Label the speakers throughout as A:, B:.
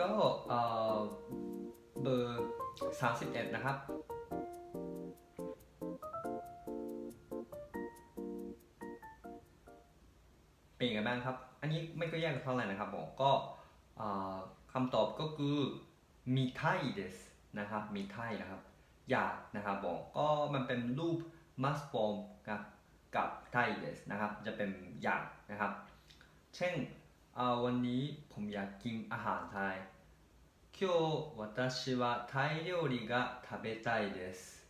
A: ก็เอ่อเบอร์ 31 นะครับ เป็นยังไงบ้างครับ อันนี้ไม่ก็ยากเท่าไหร่นะครับผมก็คำตอบก็คือมีไทเดสนะครับมีไทนะครับ อยากนะครับผมก็มันเป็นรูป must form กับกับไทเดสนะครับ จะเป็นอยากนะครับ เช่น อ่อวันนี้ผมอยากกินอาหารไทย今日私はタイ料理が食べたいです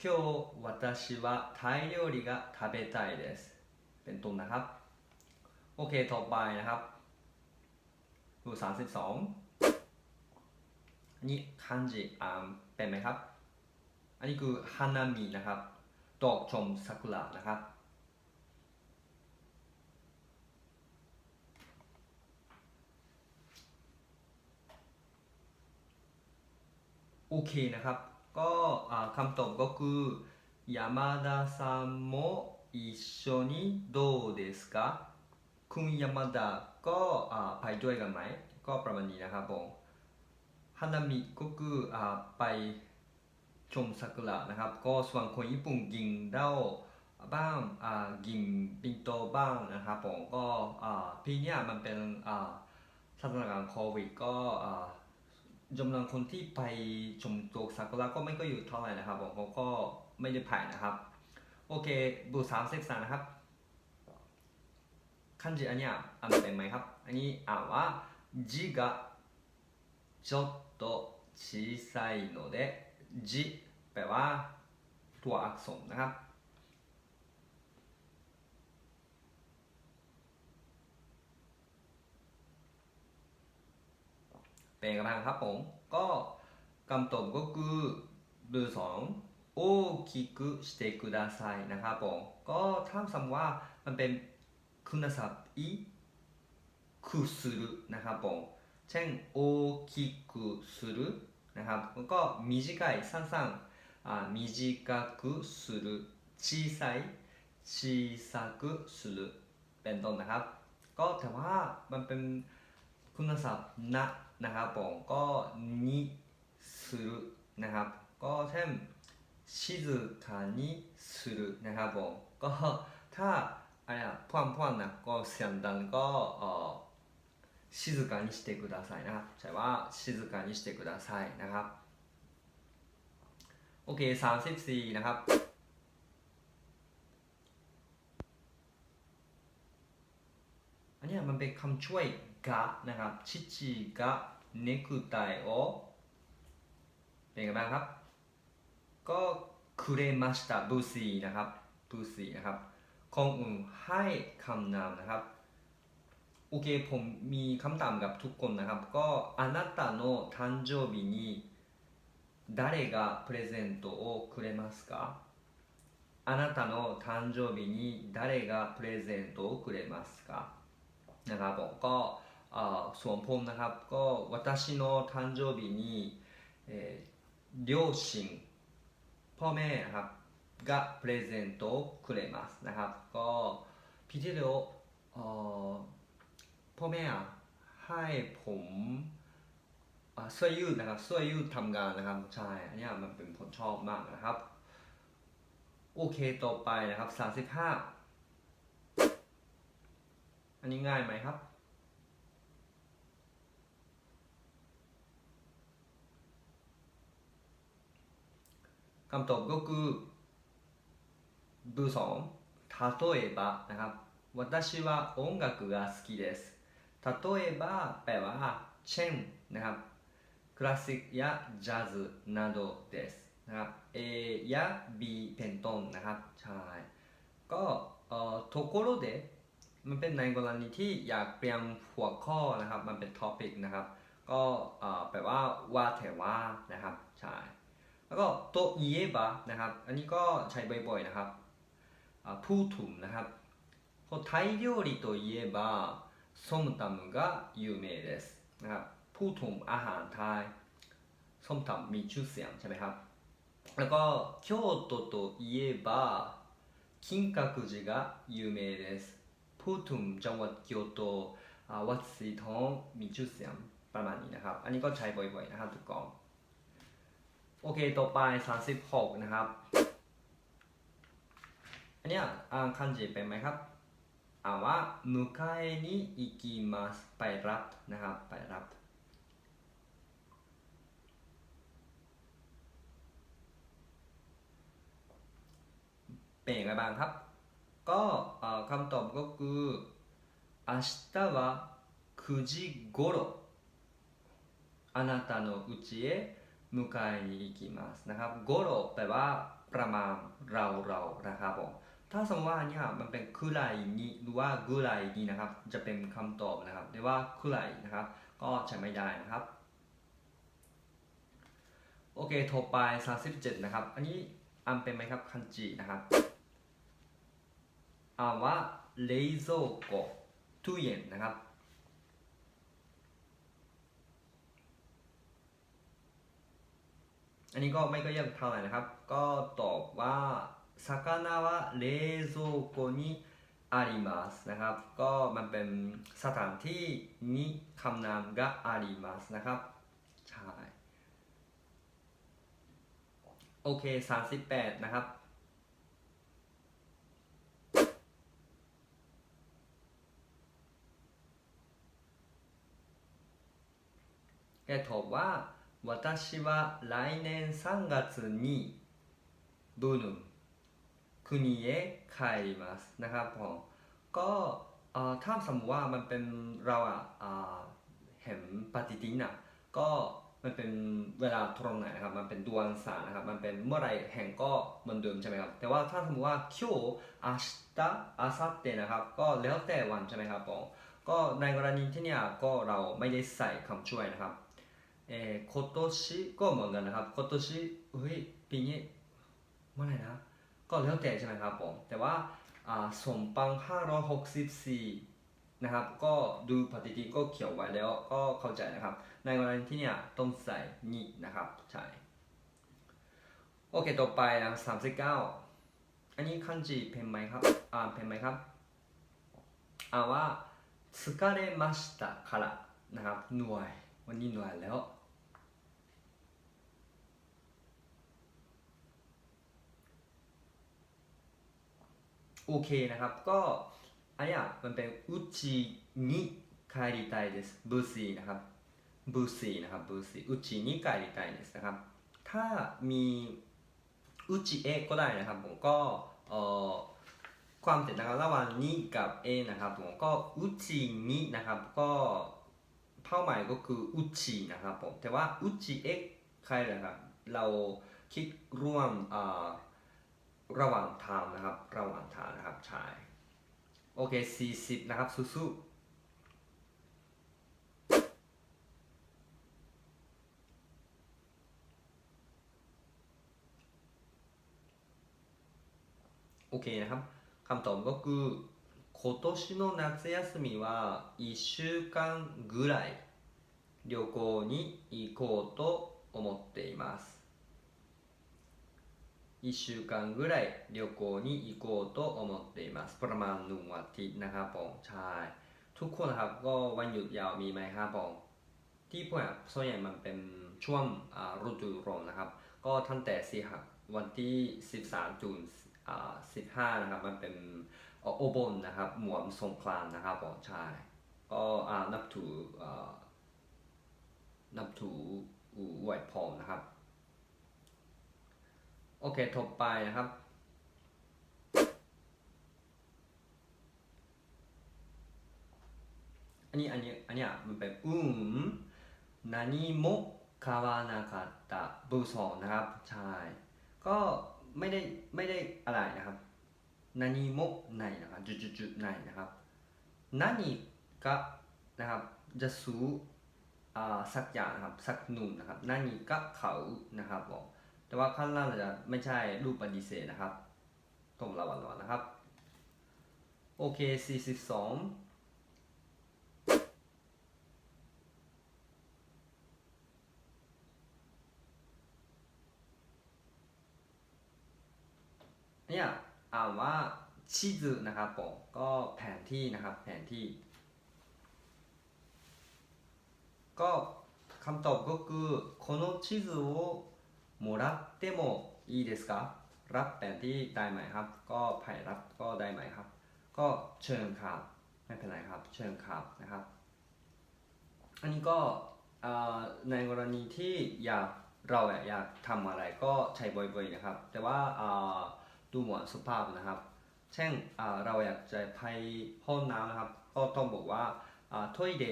A: 今日私はタイ料理が食べたいですเป็นต้นนะครับ โอเคต่อไปนะครับดูสามสิบสองอันนี้คันจิอ่านเป็นไหมครับ อันนี้คือฮานามินะครับดอกชมซากุระนะครับ โอเคนะครับ ก็คำตอบก็คือยามาดะซัมโมอิคุณยาาดะก็ไปด้วยกันไหม ก็ประมาณนี้นะครับผมฮานามิก็คือไปชมซากุระนะครับ ก็ส่วนคนญี่ปุ่นกินเด้าบ้างกินปิงโตบ้างนะครับผมก็พี่เนี้มันเป็นสถานการณ์โควิดก็ จำนวนคนที่ไปชมตัวซากุระก็ไม่ก็อยู่เท่าไหร่นะครับผมเขาก็ไม่ได้ผ่านนะครับ โอเคบูสามสิบสามนะครับคันจิอันเนี้ยอ่านเป็นไหมครับ อันนี้อ่านว่าจิがちょっと小さいのでจิแปลว่าตัวอักษรนะครับ เป็นกัะบังครับผม ก็คำตอบก็คือเบอสองโอคิกุสเตกุดาไซนะครับผม ก็ถ้าสมมติว่ามันเป็นคุณศัพท์อีคุสุรุนะครับผม เช่นโอคิกุสุรุนะครับก็มีจิกายสั้นๆอ่ามีจิกาคุสุรุชีไซชีซากุสุรุเป็นต้นนะครับ ก็แต่ว่ามันเป็นคุณศัพท์นะ นะครับผมก็นิสึนะครับ ก็เช่นชิซึคานิสึนะครับผมก็ถ้าอะไรอะพ่วนพ่วนนะก็เสียงดังก็เออชิซึคานิสเตกุดาไซนะใช่ว่าชิซึคานิสเตกุดาไซนะครับโอเคสามสิบสี่นะครับอันนี้มันเป็นคำช่วย กะนะครับ ชิจิกะเนกุไตโอเป็นไงบ้างครับ ก็คุเรมาสตาบูซีนะครับบูซีนะครับคงอื่นให้คำนามนะครับ โอเคผมมีคำถามกับทุกคนนะครับ ก็あなたの誕生日に誰がプレゼントをくれますかあなたの誕生日に誰がプレゼントをくれますかนะครับผมก็เอ่อ ส่วนผมนะครับ ก็私の誕生日に、えー両親พ่อแม่นะครับがプレゼントをくれますนะครับ ก็พี่ที่เดียวเอ่อพ่อแม่อะให้ผมอ่าเสื้อยืดนะครับเสื้อยืดทำงานนะครับใช่อันเนี้ยมันเป็นผมชอบมากนะครับ โอเคต่อไปนะครับ 35 อันนี้ง่ายไหมครับ ำตอบก็คือเบอร์สอง例えばนะครับ私は音楽が好きです例えばแปลว่า เช่นนะครับคลาสสิกยะจาズなどですนะครับ A ยะ B เป็นต้นนะครับใช่ก็เอ่อところでมันเป็นในกรณีที่อยากเปลี่ยนหัวข้อนะครับ มันเป็นท็อปิกนะครับ ก็เอ่อแปลว่าว่าแต่ว่านะครับใช่ แล้วก็โตเยบะนะครับ อันนี้ก็ใช้บ่อยๆนะครับอ่าพูดถึงนะครับこうタイ料理といえばソムタムが有名ですนะครับพูดถึงอาหารไทยส้มตำมีชื่อเสียงใช่ไหมครับ แล้วก็京都といえば金閣寺が有名ですพูดถึงจังหวัดเกียวโต อ่าวัดสีทองมีชื่อเสียงประมาณนี้นะครับ อันนี้ก็ใช้บ่อยๆนะครับทุกกอง โอเคต่อไป 36 นะครับ อันเนี้ยอ่านคันจิเป็นไหมครับ อ่านว่า迎えに行きますไปรับนะครับ ไปรับ เป็นยังไงบ้างครับ ก็เอ่อคำตอบก็คือ明日は9時頃あなたの家へ 迎えに行きますนะครับโกโรแปลว่าประมาณเราเราๆนะครับผมถ้าสมมติว่าเนี่ยมันเป็นคุไรนี้หรือว่ากุไรนี้นะครับ จะเป็นคำตอบนะครับหรือว่าคุไรนะครับ ก็ใช้ไม่ได้นะครับ โอเคโทรไป 37 นะครับ อันนี้อ่านเป็นไหมครับคันจินะครับ อ่านว่า冷蔵庫ตู้เย็นนะครับ อันนี้ก็ไม่ก็ยากเท่าไหร่นะครับ ก็ตอบว่าซากานาวะเลโซโกนิอาริมัสนะครับ ก็มันเป็นสถานที่นี้คำนามก็อาริมัสนะครับ ใช่ โอเค 38 นะครับแกตอบว่า 私は来年3月にブヌン国へ帰りますนะครับผมก็เอ่อถ้าสมมติว่ามันเป็นเราอ่ะอ่าเห็นปฏิทินอ่ะก็มันเป็นเวลาตรงไหนนะครับ มันเป็นดวงสารนะครับ มันเป็นเมื่อไหรแห่งก็เหมือนเดิมใช่ไหมครับ แต่ว่าถ้าสมมติว่า今日明日明後日นะครับ ก็แล้วแต่วันใช่ไหมครับผมก็ในกรณีที่เนี่ยก็เราไม่ได้ใส่คำช่วยนะครับ เออ今年ก็เหมือนกันนะครับ今年เฮ้ยปีนี้เมื่อไหร่นะ ก็แล้วแต่ใช่ไหมครับผมแต่ว่าอ่าสมปัง564นะครับ ก็ดูปฏิทินก็เขียวไว้แล้วก็เข้าใจนะครับ ในกรณีที่เนี่ยต้องใส่นี่นะครับใช่โอเคต่อไปนะ39 อันนี้คันจิเป็นไหมครับอ่านเป็นไหมครับอ่านว่า疲れましたからนะครับเหนื่อยวันนี้เหนื่อยแล้ว โอเคนะครับ ก็อันนี้มันเป็นอุจินิคาริไตเดสบูซีนะครับบูซีนะครับบูซีอุจินิคาริไตเดสนะครับ ถ้ามีอุจิเอก็ได้นะครับ ผมก็เอ่อความแตกต่างระหว่างนี้กับเอนะครับผมก็อุจินี้นะครับก็เป้าหมายก็คืออุจินะครับผมแต่ว่าอุจิเอใครนะครับเราคิดร่วมอ่า ระหว่างทางนะครับ ระหว่างทางนะครับใช่โอเค 40 นะครับสู้ๆโอเคนะครับคำตอบก็คือ今年の夏休みは1週間ぐらい旅行に行こうと思っています 1週間ぐらい旅行に行こうと思っていますประมาณหนึ่งอาทิตย์นะครับผมใช่ทุกคนนะครับก็วันหยุดยาวมีไหมครับผมที่พวกเนี่ยส่วนใหญ่มันเป็นช่วงอ่าฤดูร้อนนะครับ ก็ตั้งแต่สี่หักวันที่ 13จุนอ่า15 นะครับ มันเป็นโอบนนะครับหมวมสงกรานต์นะครับผมใช่ก็อ่านับถืออ่านับถือไหวพรนะครับ โ อเคต่อไปนะครับ อันนี้อันนี้อันนี้มันเป็นอืมนานิโมคาวานาคาตะบูโซนะครับ ใช่ ก็ไม่ได้ไม่ได้อะไรนะครับนานิโมในนะครับจุดจุดจุดในนะครับนานิกะนะครับจะสูอ่าสักอย่างนะครับ สักหนุ่มนะครับนานิกะเขานะครับผม แต่ว่าข้างล่างจะไม่ใช่รูปปฏิเสธนะครับต้องระวังระวังนะครับ โอเค 42 เนี่ยอ่านว่าชิซึนะครับผมก็แผนที่นะครับ แผนที่ ก็คำตอบก็คือこの地図を もらってもいいですかรับแผนที่ได้ไหมครับ ก็ไผ่รับก็ได้ไหมครับ ก็เชิญครับ ไม่เป็นไรครับ เชิญครับนะครับ อันนี้ก็เอ่อในกรณีที่อยากเราอยากทำอะไรก็ใช้บ่อยๆนะครับ แต่ว่าเอ่อดูเหมือนสุภาพนะครับ เช่นเอ่อเราอยากจะไปห้องน้ำนะครับ ก็ต้องบอกว่าอ่าトイレ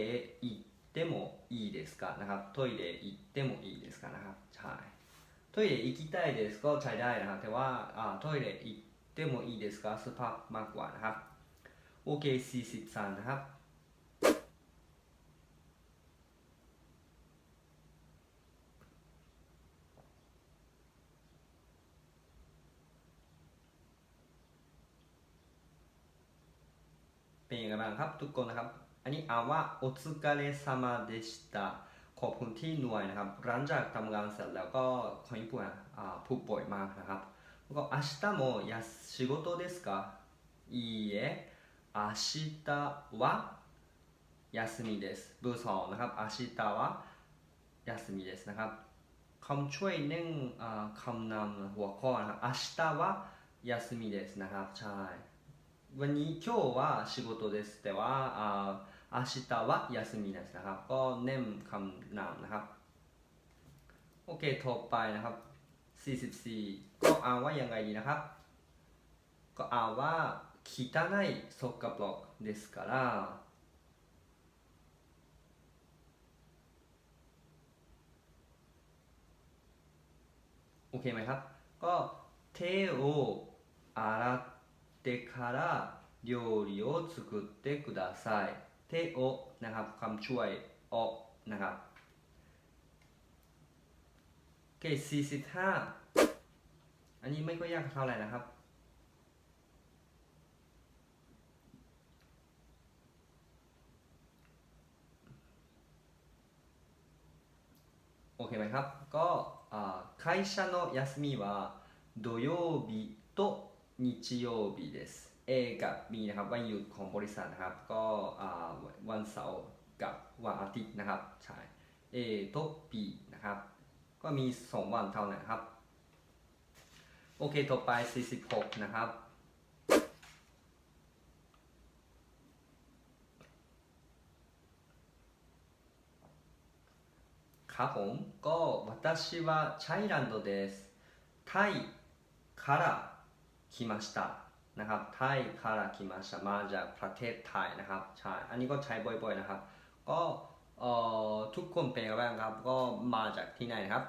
A: 行ってもいいですかนะครับトイレ行ってもいいですかนะครับใช่ トイレ行きたいですก็ใช้ได้นะครับ แต่ว่าอ่าトイレ行ってもいいですかสุภาพมากกว่านะครับ โอเค43นะครับ เป็นยังไงบ้างครับ ทุกคนนะครับ อันนี้อ่านว่าโอつかれ様でした ขอบคุณที่หน่วยนะครับ หลังจากทำงานเสร็จแล้วก็คนญี่ปุ่นอ่าพูดบ่อยมากนะครับแล้วก็明日もやす仕事ですかいいえ明日は休みですเบอร์สองนะครับ明日は休みですนะครับคำช่วยเน่งอ่าคำนำหัวข้อนะครับ明日は休みですนะครับใช่ วันนี้今日は仕事ですแต่ว่าอ่า 明日は休みですนะครับ ก็เน้นคำนามนะครับ โอเคต่อไปนะครับ 44 ก็อ่านว่ายังไงดีนะครับ ก็อ่านว่า汚いสกปรกですからโอเคไหมครับ ก็手を洗ってから料理を作ってください 手をนะครับคำช่วยออกนะครับโอเค45 อันนี้ไม่ก็ยากเท่าไหร่นะครับ โอเคไหมครับ ก็อ่า会社の休みは土曜日と日曜日です A กับ B นะครับวันหยุดของบริษัทนะครับ ก็อ่าวันเสาร์กับวันอาทิตย์นะครับ ใช่ A と B นะครับ ก็มี 2 วันเท่านั้นครับ โอเค ต่อไป 46 นะครับ ครับผมก็私はチャイランドですไทยから来ました นะครับไทยから来ましたมาจากประเทศไทยนะครับใช่อันนี้ก็ใช้บ่อยๆนะครับ ก็เอ่อทุกคนเป็นยังไงบ้างครับ ก็มาจากที่ไหนนะครับ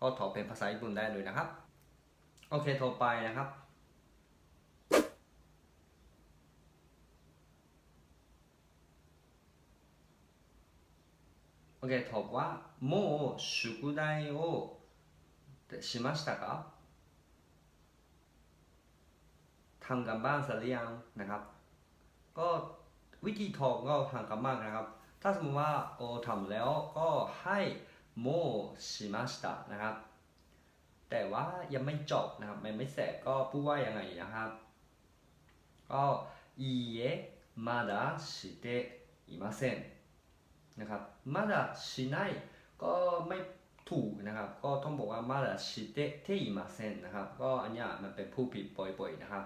A: ก็ตอบเป็นภาษาญี่ปุ่นได้เลยนะครับ โอเคต่อไปนะครับ โอเคตอบว่าもう宿題をしましたか ทำกันบ้านเสร็จหรือยังนะครับ ก็วิธีทองก็ทำกันบ้านนะครับ ถ้าสมมติว่าโอทำแล้วก็ให้โมชิมาสตะนะครับ แต่ว่ายังไม่จบนะครับมันไม่เสร็จก็พูดว่ายังไงนะครับ ก็อีเยมาดาชิเตอิมาเซนนะครับมาดาชิไนก็ไม่ถูกนะครับก็ต้องบอกว่ามาดาชิเตเทอิมาเซนนะครับ ก็อันนี้มันเป็นผู้ผิดบ่อยๆนะครับ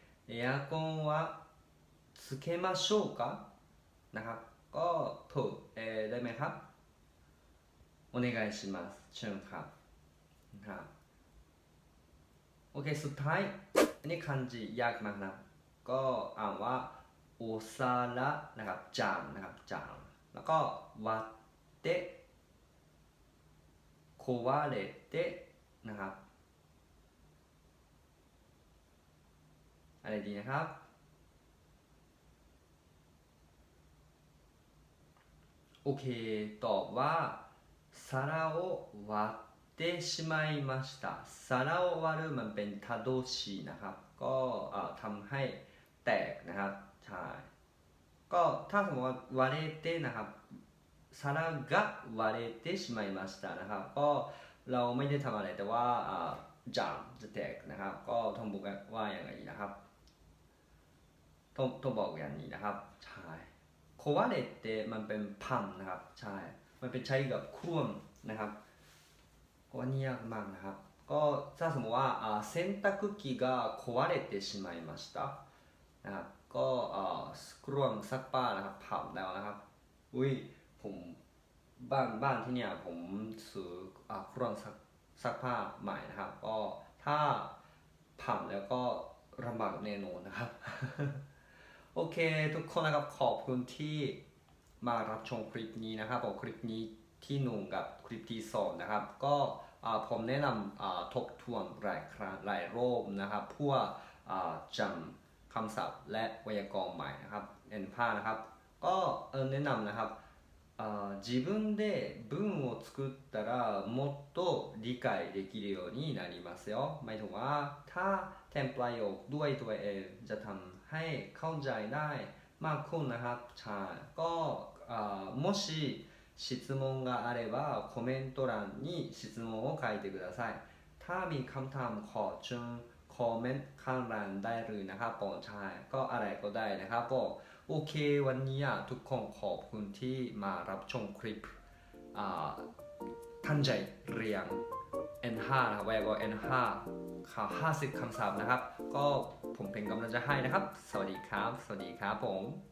A: エアコンはつけましょうかนะครับ ก็ถูกเออได้ไหมครับお願いしますเชิญครับนะครับโอเค สุดท้าย อันนี้คันจิยากมากนะ ก็อ่านว่าโอซาระนะครับ จานนะครับ จาน แล้วก็วัดเตะโควาเลเตะนะครับ อะไรดีนะครับ โอเค ตอบว่าซาราโอวะเตชิมายมาสตาซาราโอวารุมันเป็นทาโดชินะครับ ก็ทำให้แตกนะครับ ใช่ ก็ถ้าสมมว่าวาเรเตนะครับซารากะวาเรเตชิมายมาสตานะครับ ก็เราไม่ได้ทำอะไรแต่ว่าจามจะแตกนะครับ ก็ท่องบุกว่าอย่างไรนะครับ ต้องต้องบอกอย่างนี้นะครับ ใช่โควาเลเตมันเป็นพังนะครับ ใช่ มันเป็นใช้กับค่วมนะครับก็นี่ยากมากนะครับ ก็ถ้าสมมติว่าเซนตักกิกาควาเดตชิมายมาสตานะครับ ก็กล่วมซักผ้านะครับพังแล้วนะครับ อุ้ยผมบ้านบ้านที่เนี่ยผมซื้อเครื่องซักซักผ้าใหม่นะครับ ก็ถ้าผ่าแล้วก็ลำบากแน่นอนนะครับ โอเค ทุกคนนะครับขอบคุณที่มารับชมคลิปนี้นะครับผมคลิปนี้ที่หนึ่งกับคลิปที่สองนะครับ ก็อ่าผมแนะนำอ่าทบทวนหลายครั้งหลายรอบนะครับเพื่ออ่าจำคำศัพท์และไวยากรณ์ใหม่นะครับเอ็นผ้านะครับ ก็เออแนะนำนะครับอ่า自分で文を作ったらもっと理解できるようになりますよหมายถึงว่าถ้าแทนประโยคด้วยตัวเองจะทำ ให้เข้าใจได้มากขึ้นนะครับใช่ก็อ่าもし質問があればコメント欄に質問を書いてくださいถ้ามีคำถามขอเชิญคอมเมนต์ข้างล่างได้เลยนะครับผมใช่ก็อะไรก็ได้นะครับผมโอเควันนี้อ่ะทุกคนขอบคุณที่มารับชมคลิปอ่าตั้งใจเรียน N5 นะครับไวโอ N5 ข่าว 50 คำศัพท์นะครับ ก็ผมเป็นกำลังจะให้นะครับ สวัสดีครับ สวัสดีครับผม